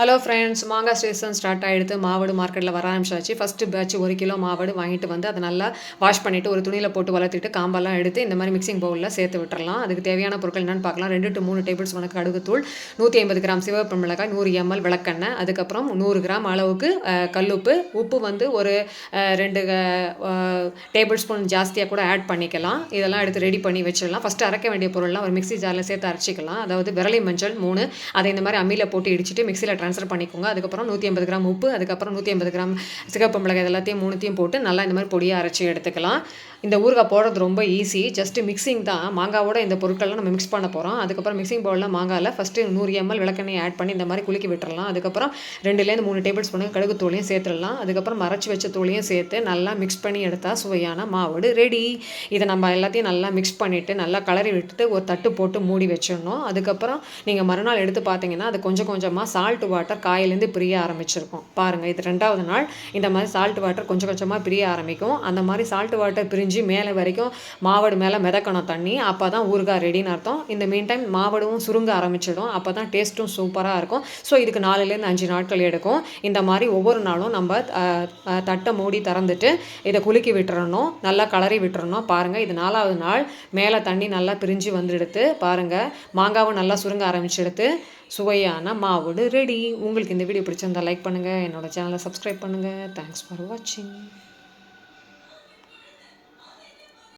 Hello friends மாங்காய் season start ஆகிடுது மாவடு மார்க்கெட்டில் வர ஆரம்பிச்சாச்சு. ஃபஸ்ட்டு பேட்ச் ஒரு கிலோ மாவடு வாங்கிட்டு வந்து அதை நல்லா வாஷ் பண்ணிவிட்டு ஒரு துணியில் போட்டு வளர்த்துட்டு காம்பெல்லாம் எடுத்து இந்த மாதிரி மிக்சிங் பவுலில் சேர்த்து விட்டுறலாம். அதுக்கு தேவையான பொருட்கள் என்னென்னு பார்க்கலாம். ரெண்டு டு மூணு டேபிள் ஸ்பூன் கடுகுத்தூள் நூற்றி ஐம்பது கிராம் சிவப்பு மிளகாய் நூறு எம்எல் விளக்கெண்ணெய் அதுக்கப்புறம் நூறு கிராம் அளவுக்கு கல்லுப்பு உப்பு வந்து ஒரு ரெண்டு டேபிள் ஸ்பூன் ஜாஸ்தியாக கூட ஆட் பண்ணிக்கலாம். இதெல்லாம் எடுத்து ரெடி பண்ணி வச்சிடலாம். ஃபஸ்ட்டு அரைக்க வேண்டிய பொருள்லாம் ஒரு மிக்சி ஜாரில் சேர்த்து அரைச்சிக்கலாம். அதாவது விரலி மஞ்சள் மூணு அதை இந்த மாதிரி அம்மியில் போட்டு இடிச்சிட்டு மிக்சியில் ட்ரான்ஸ்ஃபர் பண்ணிக்கோங்க. அதுக்கப்புறம் நூற்றி ஐம்பது கிராம் உப்பு அதுக்கப்புறம் நூற்றி ஐம்பது கிராம் சிகப்பு மிளகாய் எல்லாத்தையும் மூணுத்தையும் போட்டு நல்லா இந்த மாதிரி பொடியாக அரைச்சி எடுத்துக்கலாம். இந்த ஊறுகாய் போடுறது ரொம்ப ஈஸி ஜஸ்ட்டு மிக்சிங் தான். மாங்காவோட இந்த பொருட்கள்லாம் நம்ம மிக்ஸ் பண்ண போகிறோம் அதுக்கப்புறம் மிக்சிங் பவுலில் மாங்காயில் ஃபஸ்ட்டு நூறு எம்எல் விளக்கெண்ணெய் ஆட் பண்ணி இந்த மாதிரி குலுக்கி விட்டுறலாம். அதுக்கப்புறம் ரெண்டுலேருந்து மூணு டேபிள் ஸ்பூனு கடுகு தூளையும் சேர்த்துடலாம். அதுக்கப்புறம் அரைச்சி வச்ச தூளையும் சேர்த்து நல்லா மிக்ஸ் பண்ணி எடுத்தால் சுவையான மாவடு ரெடி இதை நம்ம எல்லாத்தையும் நல்லா மிக்ஸ் பண்ணிவிட்டு நல்லா கலரி விட்டுட்டு ஒரு தட்டு போட்டு மூடி வச்சிடணும். அதுக்கப்புறம் நீங்கள் மறுநாள் எடுத்து பார்த்தீங்கன்னா அது கொஞ்சம் கொஞ்சமாக சால்ட் வாட்டர் காயிலேருந்து பிரிய ஆரம்பிச்சிருக்கும். பாருங்கள் இது ரெண்டாவது நாள். இந்த மாதிரி சால்ட் வாட்டர் கொஞ்சம் கொஞ்சமாக பிரிய ஆரம்பிக்கும். அந்த மாதிரி சால்ட் வாட்டர் பிரிஞ்சு மேலே வரைக்கும் மாவடு மேலே மிதக்கணும் தண்ணி. அப்போ தான் ஊறுகாய் ரெடின்னு அர்த்தம். இந்த மீன் டைம் மாவடும் சுருங்க ஆரம்பிச்சிடும். அப்போ தான் டேஸ்ட்டும் சூப்பராக இருக்கும். ஸோ இதுக்கு நாலுலேருந்து அஞ்சு நாட்கள் எடுக்கும். இந்த மாதிரி ஒவ்வொரு நாளும் நம்ம தட்டை மூடி திறந்துட்டு இதை குலுக்கி விட்டுறணும். நல்லா கலரி விட்டுறணும். பாருங்கள் இது நாலாவது நாள். மேலே தண்ணி நல்லா பிரிஞ்சு வந்துடுத்து. பாருங்கள் மாங்காவும் நல்லா சுருங்க ஆரம்பிச்செடுத்து. சுவையான மாவோடு ரெடி உங்களுக்கு இந்த வீடியோ பிடிச்சிருந்தா லைக் பண்ணுங்கள் என்னோடய சேனலை சப்ஸ்கிரைப் பண்ணுங்கள் தேங்க்ஸ் ஃபார் வாட்சிங்